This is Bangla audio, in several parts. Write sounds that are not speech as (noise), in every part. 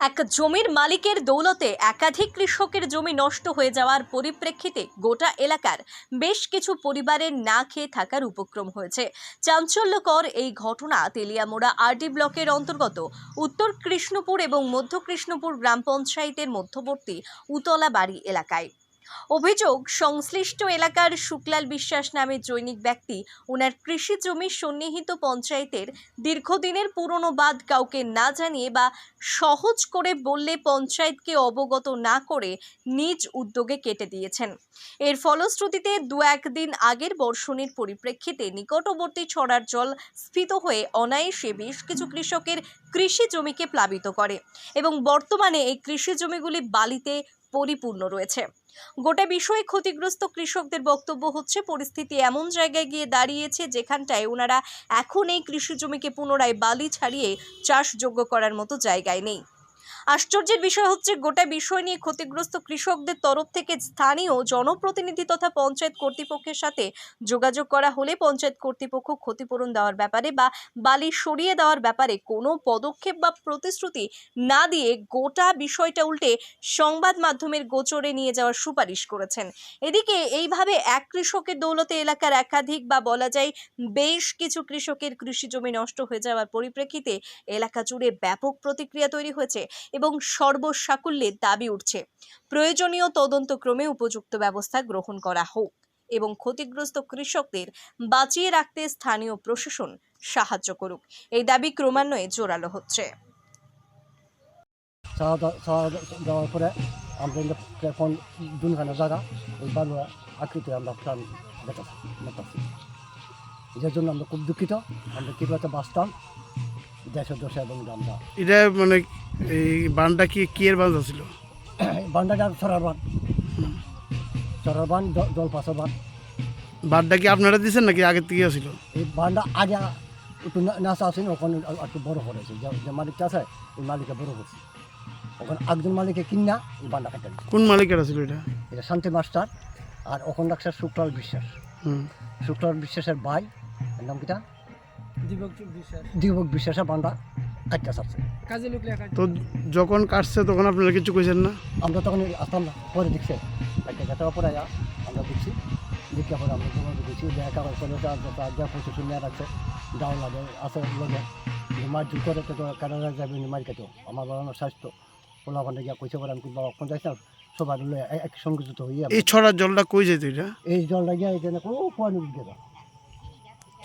এক জমির মালিকের দৌলতে একাধিক কৃষকের জমি নষ্ট হয়ে যাওয়ার পরিপ্রেক্ষিতে গোটা এলাকার বেশ কিছু পরিবারের না খেয়ে থাকার উপক্রম হয়েছে। চাঞ্চল্যকর এই ঘটনা তেলিয়ামোড়া আরডি ব্লকের অন্তর্গত উত্তর কৃষ্ণপুর এবং মধ্য কৃষ্ণপুর গ্রাম পঞ্চায়েতের মধ্যবর্তী উতলা বাড়ি এলাকায়। অভিযোগ, সংশ্লিষ্ট এলাকার শুক্লাল বিশ্বাস নামে জৈনিক ব্যক্তি ওনার কৃষি জমির সন্নিহিত পঞ্চায়েতের দীর্ঘদিনের পুরনো বাদ কাউকে না জানিয়ে বা সহজ করে বললে পঞ্চায়েতকে অবগত না করে নিজ উদ্যোগে কেটে দিয়েছেন। এর ফলশ্রুতিতে দু একদিন আগের বর্ষণের পরিপ্রেক্ষিতে নিকটবর্তী ছড়ার জল স্ফীত হয়ে অনায়াসে বেশ কিছু কৃষকের কৃষি জমিকে প্লাবিত করে এবং বর্তমানে এই কৃষি জমিগুলি বালিতে পরিপূর্ণ রয়েছে। গোটা বিষয়ে ক্ষতিগ্রস্ত কৃষকদের বক্তব্য হচ্ছে, পরিস্থিতি এমন জায়গায় গিয়ে দাঁড়িয়েছে যেখানটায় ওনারা এখন এই কৃষি জমিকে পুনরায় বালি ছাড়িয়ে চাষযোগ্য করার মতো জায়গায় নেই। আশ্চর্যের বিষয় হচ্ছে, গোটা বিষয় নিয়ে ক্ষতিগ্রস্ত কৃষকদের তরফ থেকে স্থানীয় জনপ্রতিনিধি তথা পঞ্চায়েত কর্তৃপক্ষের সাথে যোগাযোগ করা হলে পঞ্চায়েত কর্তৃপক্ষ ক্ষতিপূরণ দেওয়ার ব্যাপারে বা বালি সরিয়ে দেওয়ার ব্যাপারে কোনো পদক্ষেপ বা প্রতিশ্রুতি না দিয়ে গোটা বিষয়টা উল্টে সংবাদ মাধ্যমের গোচরে নিয়ে যাওয়ার সুপারিশ করেছেন। এদিকে এইভাবে এক কৃষকের দৌলতে এলাকার একাধিক বা বলা যায় বেশ কিছু কৃষকের কৃষি জমি নষ্ট হয়ে যাওয়ার পরিপ্রেক্ষিতে এলাকা জুড়ে ব্যাপক প্রতিক্রিয়া তৈরি হয়েছে। এবং সর্বসাকুল্যে দাবি উঠছে। প্রয়োজনীয় তদন্তক্রমে উপযুক্ত ব্যবস্থা গ্রহণ করা হোক এবং ক্ষতিগ্রস্ত কৃষকদের বাঁচিয়ে রাখতে স্থানীয় প্রশাসন সাহায্য করুক। এই দাবি ক্রমান্বয়ে জোরালো হচ্ছে। পরে আমরা এখন দুখানা জায়গা ওই বালুয়া আকৃতি আমরা প্রাণ বেতাচ্ছি যার জন্য আমরা খুব দুঃখিত। আমরা কীভাবে বাঁচতাম দেশে দশে এবং আমরা এটা মানে এই বানটা কি কি এর (coughs) বান ছিল? বান্ডাটা ছড়ার বান? ছড়ার বান দল পাশার বান। বানটা কি আপনারা দিচ্ছেন নাকি আগের থেকে ছিল এই বানটা আগে একটু না- নাচা আছে না, ওখানে আর- একটু বড় করেছে যে- যে মালিকটা আছে ওই মালিকটা বড় করছে ওখানে একজন মালিকে কিনা এই বানটা কাটা। কোন মালিকেরা ছিল এটা? এটা শান্তি মাস্টার আর ওখানে রাখছে শুক্লাল বিশ্বাস। হুম। শুক্লাল বিশ্বাসের ভাই এর নাম কিটা? দীপক বিশ্বাস। দীপক বিশ্বাসের বান্ডা কাটতে সারছে কাজী লুকলে তো যখন কাটছে তখন আপনারা কিছু কইছেন না? আমরা তখন আসতাম না পরে দেখছে। একটা পরে আমরা দেখছি। দেখে পরে আমরা দেখছি দেখা করে যা প্রশাসন নিয়ে রাখছে ডাউ লাগে আছে লগে। মার জুট করে তো কানাডা যাবে মার কেটো। আমার বাবার স্বাস্থ্য। ওলা ওখানে গিয়া কইছে পরে আমি কিন্তু বাবা কোন যাইছিলাম সবাই লয়ে এক সংযুক্ত হইয়া এই ছড়ার জলটা কই যেত এটা? এই জলটা গিয়া এখানে কোনো গেল।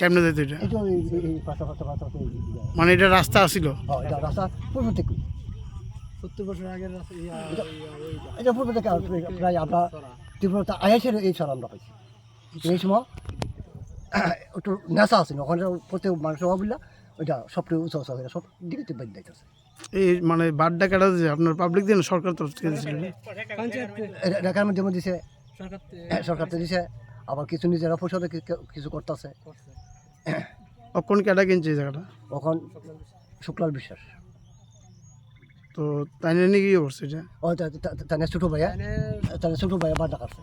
কেমনে যেত এটা? এই তো এই- এই- এই পাশা পাশা পাশা এই দিকে। মানে এটা রাস্তা আসিল হ্যাঁ, এটা রাস্তা পূর্ব থেকে সত্তর বছর আগের রাস্তা- ইয়া, এটা- ইয়া, ওই যা। এটা পূর্ব থেকে আর প্রায়- প্রায় আমরা তীব্রতা এই ছড়া আমরা পাইছি। এই সময় (coughs) একটু নেশা আছে না ওখানে প্রত্যেক ওইটা সবটা উঁচা উঁচা হয়ে সব দিকে যাইতেছে এই মানে বাড্ডা কাটা যে আপনার পাবলিক দিয়ে না সরকার তরফ থেকে দিয়েছিল? পঞ্চায়েত। থেকে, ঢাকার মধ্যে মধ্যে দিছে? সরকার থেকে সরকার তো দিছে আবার কিছু নিজেরা পয়সাতে কিছু করতেছে। করছে। (coughs) কোন কাটা কিনছে এই জায়গাটা? ওখান শুক্লাল বিশ্বাস। তো তাই নিয়ে কি করছে এটা? ও তার ছোটো ভাইয়া। তাইনে ছোটো ভাইয়া বাড্ডা কাটছে।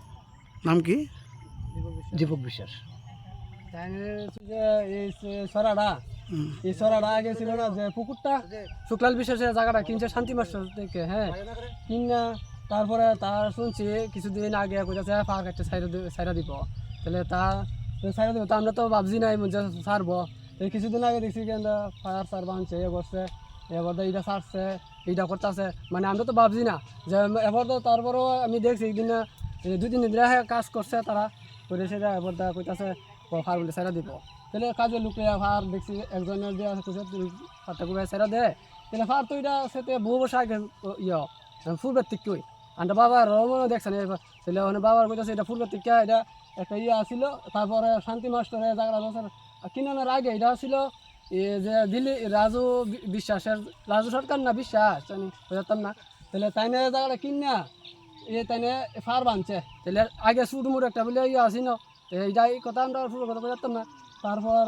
নাম কি? দীপক বিশ্বাস। যে এই সরাটা আগে ছিল না যে পুকুরটা? শুক্লাল বিশ্বাসের জায়গাটা কিনছে শান্তি মাস্টার থেকে হ্যাঁ। কিনা তারপরে তার শুনছি কিছুদিন আগে কোথাছে পার্ক একটা সাইডে সাইডা দিব। তাহলে তা তা আমরা তো ভাবছি নাই যে সারবো কিছুদিন আগে দেখছি কেন ফায়ার সার বানছে এ করছে এবার তো এইটা সারছে এইটা করতেছে। মানে আমরা তো ভাবছি না যে এবার তো তারপরেও আমি দেখছি একদিন দুই, তিন দিন কাজ করছে তারা। করে সেটা এবার দা কইতাছে ফার বলে সাইডা দিব। তাহলে কাজে লুকে ফার দেখছি একজনের দিয়ে কইছে ফারটা করে সাইডা দে। তাহলে ফার তো এটা সেতে বহু বছর আগে ইয়ে ফুলবের থেকে আন্টা বাবার রমণও দেখছেন এবার তাহলে বাবার কইতাছে, এটা ফুলবের থেকে এটা একটা ইয়ে আসিল তারপরে শান্তি মাস্টারের জায়গাটা বছর কিনানোর আগে এটা ছিল যে দিল্লি, রাজু বিশ্বাসের রাজু সরকার না বিশ্বাস, জানি, বুঝতাম না। তাহলে তাইনে জায়গাটা কিনা, এ তাইনে ফার বানছে। তাহলে আগে সুটমুট একটা বলে ইয়ে আসিল এইটা এই কথা আমরা ফুল কথা বুঝতাম না। তারপর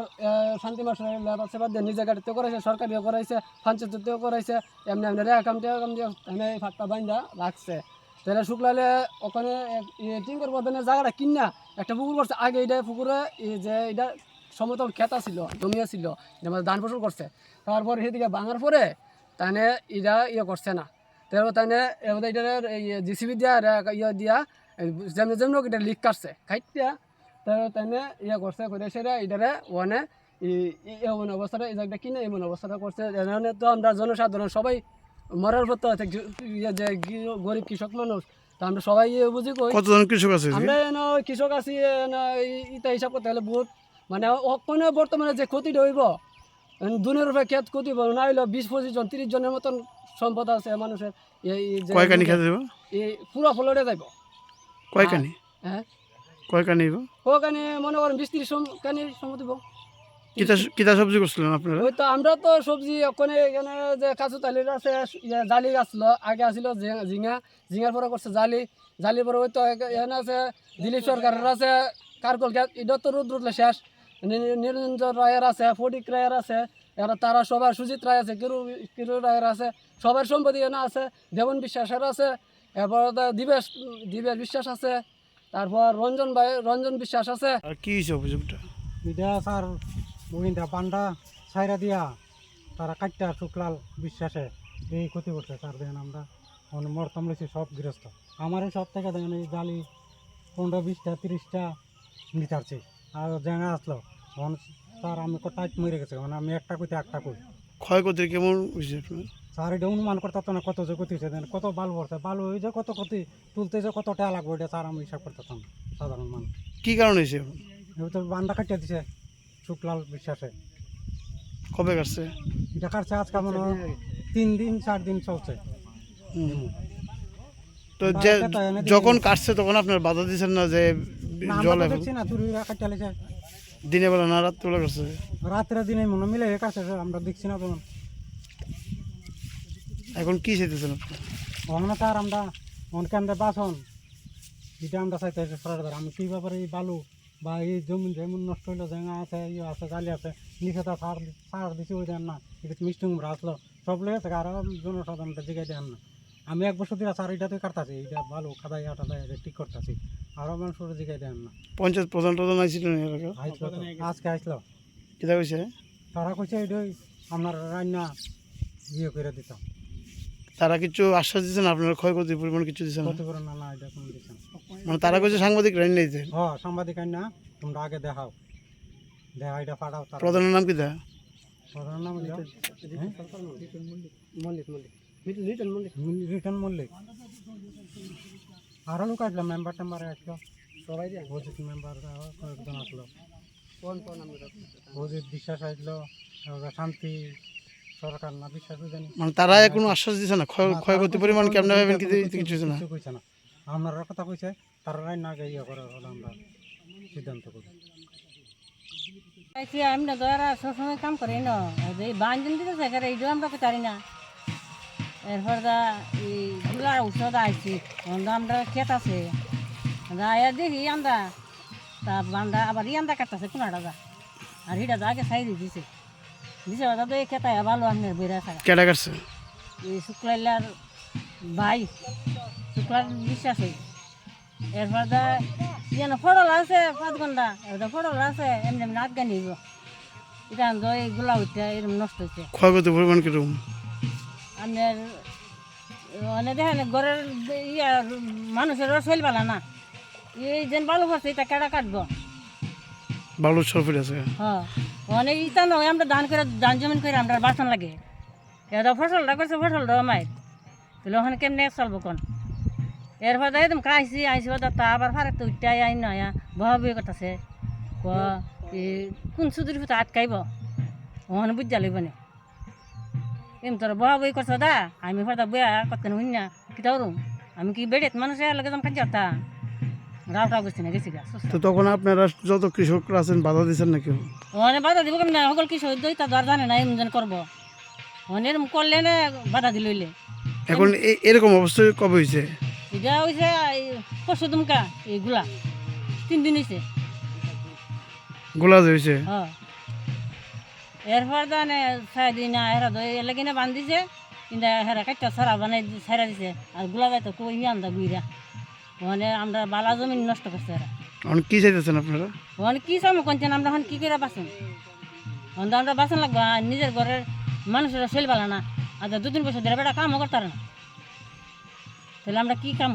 শান্তি মাস্টারের লেবার সেবার দিয়ে নিজে গাড়িতেও করাইছে, সরকারিও করাইছে পঞ্চায়েতেও করাইছে, এমনি এমনি রে কাম টেয়া কাম দিয়ে এই ফাটটা বাইন্দা রাখছে। তাহলে শুক্লালে ওখানে টিঙ্কর বদনের জায়গাটা কিনা একটা পুকুর করছে। আগে এটা পুকুরে যে এটা সমতল খেতা ছিল জমি ছিল যেমন ধান ফসল করছে। তারপর সেদিকে ভাঙার পরে তাহলে ইরা ইয়ে করছে না। তারপর এবার এটার জিসিবি দিয়া ইয়ে দিয়া যেমন যেমন এটা লিক কাটছে খাইতিয়া তারপর তাহলে ইয়ে করছে, করে সেটা এটারে ওয়ানে এমন অবস্থাটা, এই জায়গাটা কিনে এমন অবস্থাটা করছে। তো আমরা জনসাধারণ সবাই মরার পর ইয়ে যে গরিব কৃষক মানুষ তা আমরা সবাই বুঝি কই। কতজন কৃষক আছে আমরা কৃষক আছি ইটা হিসাব করতে হলে বহুত মানে কোনো বর্তমানে যে ক্ষতিটা হইব দুনের রূপে ক্ষেত ক্ষতি হইব না হইল বিশ পঁচিশ জন তিরিশ জনের মতন সম্পদ আছে মানুষের এই এই যে- কয় খেতে দেবো এই পুরো ফলরে যাইব। কয় কানি হ্যাঁ। কয় কানি দিব ওখানে মনে করেন বিশ তিরিশ কানি সম্পদ দিব কিতা সবজি করছিলেন আপনারা? ওই তো আমরা তো সবজি ওখানে এখানে যে কাজু তালির আছে ইয়ে জালি আসলো আগে আসলো ঝি- ঝিঙা ঝিঙার পরে করছে জালি। জালির পরে ওই তো এখ- এখানে আছে দিলীপ সরকারের আছে কারকল গ্যাস এটা তো রোদ রোদলে শেষ। নিরঞ্জন রায়ের আছে ফটিক রায়ের আছে এরা তারা সবার সুজিত রায় আছে কিরু কিরু রায়ের আছে সবার সম্পত্তি এখানে আছে দেবন বিশ্বাসের আছে এরপর তো দিবেশ দিবেশ বিশ্বাস আছে তারপর রঞ্জন ভাই রঞ্জন বিশ্বাস আছে। আর কি হয়েছে অভিযোগটা? এটা স্যার বহিনটা পান্ডা ছাইরা দিয়া তারা কাটটা শুক্লাল বিশ্বাসে এই ক্ষতি করছে। তার দেখেন আমরা মানে মরতাম লইছি সব গৃহস্থ। আমার এই সব থেকে দেখেন এই জালি পনেরো বিশটা তিরিশটা নিতারছি আর জেঙা আসলো। তখন স্যার আমি টাইট মরে গেছে। মানে আমি একটা কইতে একটা কই। ক্ষয়ক্ষতি কেমন স্যার এটা অনুমান করতে না কত যে ক্ষতি হয়েছে কত বালু পড়ছে বালু হয়ে যে কত ক্ষতি তুলতে যে কত টাকা লাগবে এটা স্যার আমি হিসাব করতেতাম না, সাধারণ মানুষ। কি কারণ হয়েছে তো বান্ডা কাটিয়ে দিছে। শুক্লাল বিশ্বাসে। কবে কাটছে? এটা কাটছে আজকে মনে তিন দিন চার দিন চলছে। তো যে যখন কাটছে তখন আপনার বাধা দিচ্ছেন না যে জল না তুই কাটতে দিনের বেলা না রাত্রে বেলা কাটছে? রাত্রে দিনে মনে মিলে কাছে আমরা দেখছি না তখন। এখন কি চাইতেছেন ওখানে তার আমরা অনেকে আমরা বাসন। এটা আমরা চাইতে সরকার আমি কি ব্যাপারে এই বালু? বা এই জমিন যেমন নষ্ট হইল জেঙা আছে ইয়ে আছে জালি আছে নিচে তো সার সার দিছি ওই দেন না এটা মিষ্টি কুমড়া আসলো। সব লেগেছে আর জনসাধারণটা জিগাই দেন না। আমি এক বছর দিলা স্যার এটাতে কাটতাছি এটা ভালো খাদাই আটাদাই এটা ঠিক করতেছি আরও মানুষের জিগাই দেন না। পঞ্চায়েত প্রধান প্রধান তো, আজকে আসলো কিতা কইছে? তারা কইছে এটাই আপনার রান্না ইয়ে করে দিতাম। তারা কিছু আশ্বাস দিচ্ছেন আপনার ক্ষয়ক্ষতির পরিমাণ কিছু দিচ্ছেন না না না এটা কোনো দিতাম মানে তারা কইছে সাংবাদিক রাইন নিতে হ সাংবাদিক না তোমরা আগে দেখাও। দেখা এটা পাঠাও প্রধানের নাম কিতা প্রধান নাম হ্যাঁ? মল্লিক মল্লিক। লিটন মল্লিক। রিটার্ন মল্লিক। আরও লোক আসলো মেম্বার টেম্বার আসলো। সবাই দিয়ে। অজিত মেম্বার কয়েকজন আসলো। কোন কোন অজিত বিশ্বাস আসলো শান্তি সরকার না বিশ্বাস জানি মানে তারা কোনো আশ্বাস দিচ্ছে না? ক্ষয় ক্ষয়ক্ষতির পরিমাণ কি ভাবেন কিছু না? কিছু কইছে না। আপনার কথা কইছে তারা রান্না আগে ইয়ে করে হলে আমরা সিদ্ধান্ত করি। আমরা তো আর সবসময় কাম করি না। এই বাঞ্জন দিতে থাকে এইটাও আমরা পারি না। এরপর দা এই গুলার ঔষধ আইছি আমরা ক্ষেত আছে। দা আয়া দেখি আমরা তা বান্দা আবার ইয়ান্দা কাটতেছে কোনাটা দা আর হিটা দা আগে সাইড দিছে। দিছে ওটা তো এই খেতা ভালো আপনার বেড়া থাকা কেটা কাটছে? এই শুক্লাইলার ভাই শুক্লার বিশ্বাস হই এরপর দা যেন ফটল আছে পাঁচ ঘণ্টা এটা ফটল আছে এমনি এমনি আটকা নিব। এটা আনতো এইগুলা হইতে এরকম নষ্ট পরিমাণ কীরকম? আপনার মানে দেখেন ঘরের ইয়া মানুষের শৈল পালা না। এই যেন বালু পড়ছে এটা কেটা কাটবো? বালুর সরফিট আছে। হ্যাঁ অনেক ইটা নয় আমরা ধান করে ধান জমিন করে আমরা বাসন লাগে। এটা ফসলটা করছে ফসলটা মায়ের তাহলে ওখানে কেমনে চলবো কোন? এরপর তো একদম খাইছি আইসি ওটা তা আবার ফারে তো উঠতে আই নয়া বহা বই করতেছে। ক কোন সুদূর ভিতরে আটকাইব? ওখানে বুঝা লইব না। এম তোর বহা বই করছ দা? আমি ফটা বইয়া কত হইন না। কি আমি কি বেড়েত মানুষের লগে যাম কাজ না গেছি গা তো তখন আপনারা যত কৃষকরা আছেন বাধা দিচ্ছেন না কেউ মানে বাধা দিব কেমন? সকল কি সহ্য তা দর জানে না এমন করব। মানে এরকম করলে না বাধা দিলইলে এখন এরকম অবস্থা কবে হয়েছে এটা হয়েছে পরশু দুমকা এইগুলা তিন দিন হয়েছে গোলা হয়েছে হ্যাঁ এরপর দানে ছাই দিন না হেরা দই এলে কিনে বান্ধিছে কিন্তু হেরা কাটটা সারা বানাই ছাইরা দিছে। আরগুলা গাই তো কই আন্দা গুইরা। মানে আমরা বালা জমি নষ্ট করছে এরা। এখন কি চাইতেছেন আপনারা? মানে কি চামো কোনছেন আমরা এখন কি করে বাঁচুন আমরা আমরা বাঁচন লাগবো আর নিজের ঘরের মানুষেরা সেল পালা না। আচ্ছা দু তিন বছর ধরে বেটা কামও করতার না। তাহলে আমরা কি কাম?